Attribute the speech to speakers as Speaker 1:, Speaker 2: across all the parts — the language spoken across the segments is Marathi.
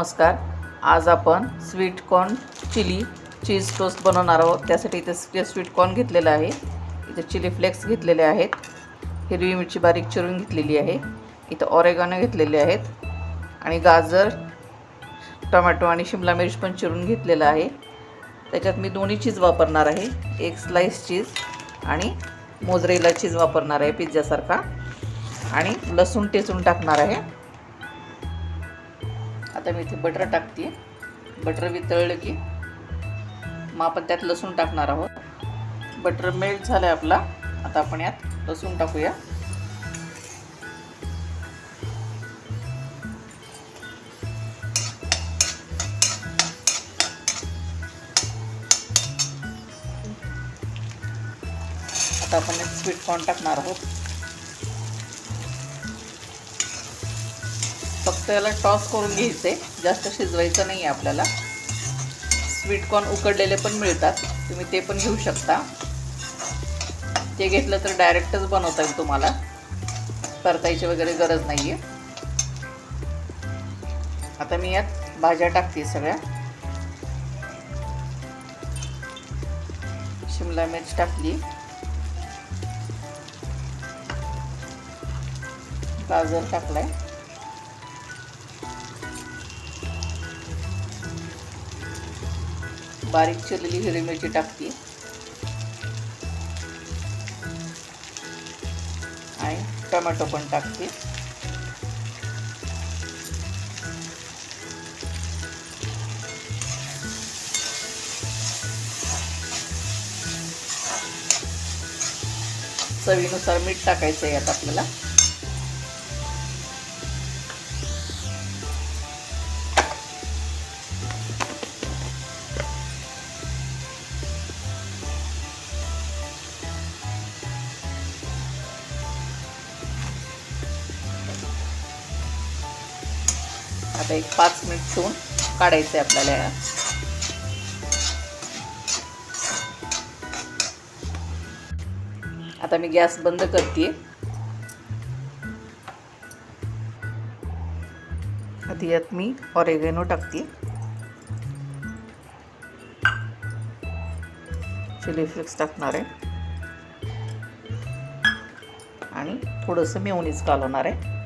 Speaker 1: नमस्कार. आज आपण sweet corn chilli cheese toast बनवणार आहोत. त्यासाठी इथे स्वीट कॉर्न घेतलेलं आहे इथे चिली फ्लेक्स घेतलेले आहेत. हिरवी मिरची बारीक चिरून घेतलेली आहे. इथं ऑरेगानो घेतलेले आहेत. आणि गाजर टोमॅटो आणि शिमला मिर्च पण चिरून घेतलेलं आहे. त्याच्यात मी दोन्ही चीज वापरणार आहे. एक स्लाईस चीज आणि मोजरेला चीज वापरणार आहे पिझ्झासारखा. आणि लसूण टेचून टाकणार आहे. आता मी इथे बटर टाकते. बटर वितळलं की मग आपण त्यात लसूण टाकणार आहोत. बटर मेल्ट झालं आहे आपला. आता आपण यात लसूण टाकूया. आता आपण स्वीट कॉर्न टाकणार आहोत. फक्त याला टॉस करून घ्यायचं. आहे जास्त शिजवायचं नाही आहे आपल्याला. स्वीट कॉर्न उकडलेले पण मिळतात. तुम्ही ते पण घेऊ शकता. ते घेतलं तर डायरेक्टच बनवता येईल तुम्हाला. परतायची वगैरे गरज नाही आहे आता मी यात भाज्या टाकते सगळ्या. शिमला मिरच टाकली. गाजर टाकलाय. बारीक चिरलेली हिरवी मिरची टाकते. आणि टोमॅटो पण टाकते. चवीनुसार मीठ टाकायचं आहे यात आपल्याला. आता एक पाच मिनिट ठेवून काढायचं आहे आपल्याला. या आता मी गॅस बंद करते. आधी यात मी ऑरेगेनो टाकते. चिली फ्लेक्स टाकणार आहे. आणि थोडंसं मेवणीच घालवणार आहे.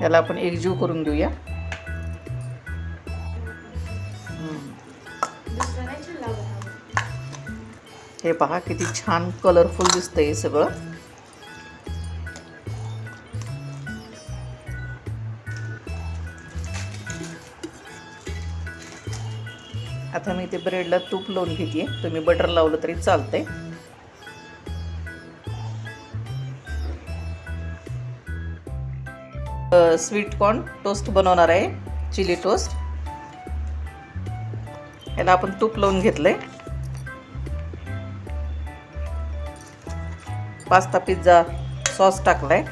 Speaker 1: याला आपण एकजीव करून घेऊया. हे पहा किती छान कलरफुल दिसतंय हे सगळं. आता मी ते ब्रेडला तूप लावून घेते. तुम्ही बटर लावलं तरी चालतंय. स्वीट कॉर्न टोस्ट बनवणार आहे चिली टोस्ट याला आपण तूप लावून घेतलं आहे पास्ता पिझ्झा सॉस टाकलाय.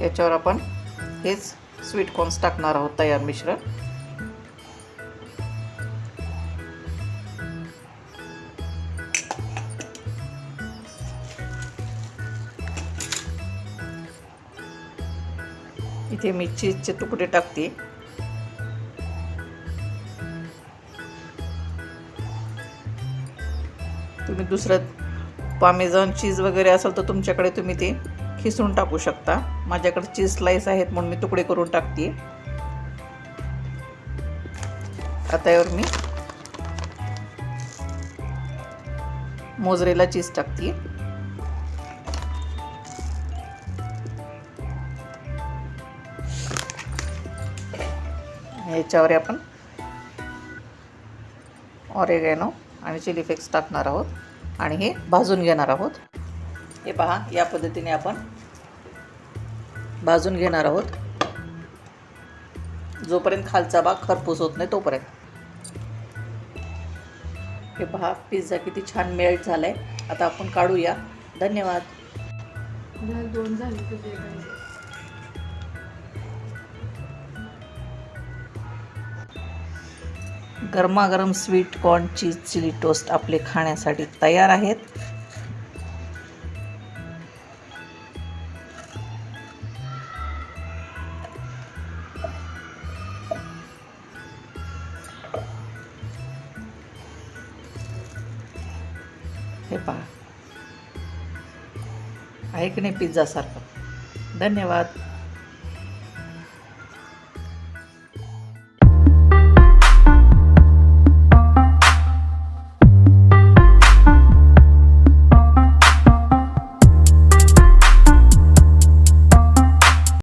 Speaker 1: याच्यावर आपण हेच स्वीट कॉर्न्स टाकणार आहोत तयार मिश्रण. इथे मी चीजचे तुकडे टाकते. तुम्ही दुसरं पामेझॉन चीज वगैरे असेल तर तुमच्याकडे तुम्ही ते खिसून टाकू शकता. माझ्याकडे चीज स्लाईस आहेत म्हणून मी तुकडे करून टाकते. आता यावर मी मोजरेला चीज टाकते. याच्यावर आपण ऑरेगॅनो आणि चिली फ्लेक्स टाकणार आहोत आणि हे भाजून घेणार आहोत. हे पहा या पद्धतीने आपण भाजून घेणार आहोत. जोपर्यंत खालचा भाग खरपूस होत नाही तोपर्यंत. हे पहा पिझ्झा किती छान मेल्ट झाला आहे आता आपण काढूया. धन्यवाद.
Speaker 2: दोन झाले
Speaker 1: गरमागरम sweet corn cheese chilli toast आपले खाण्यासाठी तयार आहेत. हे पहा. आहे की नाही पिझ्झासारखं. धन्यवाद.